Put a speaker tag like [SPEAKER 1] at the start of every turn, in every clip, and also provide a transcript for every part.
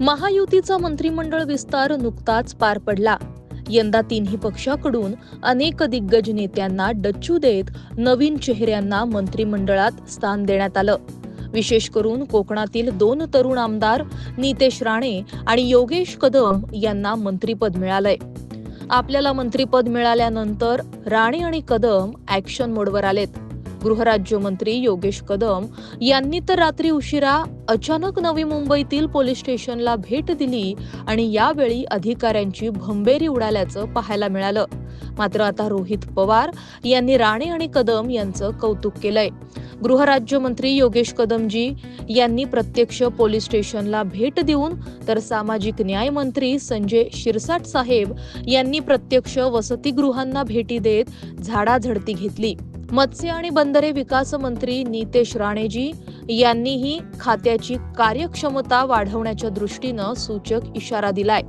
[SPEAKER 1] महायुतीचा मंत्रिमंडळ विस्तार नुकताच पार पडला. यंदा तिन्ही पक्षाकडून अनेक दिग्गज नेत्यांना डच्चू देत नवीन चेहऱ्यांना मंत्रिमंडळात स्थान देण्यात आलं. विशेष करून कोकणातील दोन तरुण आमदार नितेश राणे आणि योगेश कदम यांना मंत्रिपद मिळालंय. आपल्याला मंत्रिपद मिळाल्यानंतर राणे आणि कदम ऍक्शन मोडवर आलेत. गृहराज्यमंत्री योगेश कदम यांनी तर रात्री उशिरा अचानक नवी मुंबईतील पोलीस स्टेशनला भेट दिली आणि यावेळी अधिकाऱ्यांची भंबेरी उडाल्याचं पाहायला मिळालं. मात्र आता रोहित पवार यांनी राणे आणि कदम यांचं कौतुक केलंय. गृहराज्यमंत्री योगेश कदमजी यांनी प्रत्यक्ष पोलीस स्टेशनला भेट देऊन तर सामाजिक न्याय मंत्री संजय शिरसाट साहेब यांनी प्रत्यक्ष वसतिगृहांना भेटी देत झाडाझडती घेतली. मत्स्य आणि बंदरे विकास मंत्री नितेश राणेजी यांनीही खात्याची कार्यक्षमता वाढवण्याच्या दृष्टीनं सूचक इशारा दिलाय.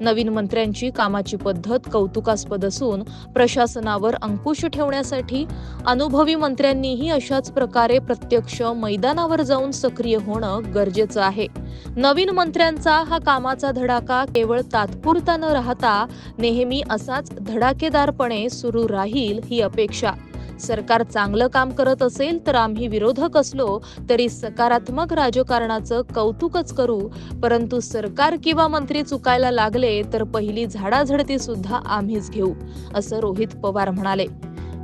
[SPEAKER 1] नवीन मंत्र्यांची कामाची पद्धत कौतुकास्पद असून प्रशासनावर अंकुश ठेवण्यासाठी अनुभवी मंत्र्यांनीही अशाच प्रकारे प्रत्यक्ष मैदानावर जाऊन सक्रिय होणं गरजेचं आहे. नवीन मंत्र्यांचा हा कामाचा धडाका केवळ तात्पुरता न राहता नेहमी असाच धडाकेदारपणे सुरू राहील ही अपेक्षा. सरकार चांगलं काम करत असेल तर आम्ही विरोधक असलो तरी सकारात्मक राजकारणाचं कौतुकच करू. परंतु सरकार किंवा मंत्री चुकायला लागले तर पहिली झाडाझडती सुद्धा आम्हीच घेऊ असं रोहित पवार म्हणाले.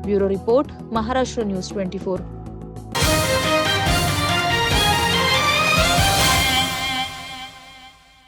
[SPEAKER 1] Bureau report Maharashtra news twenty four.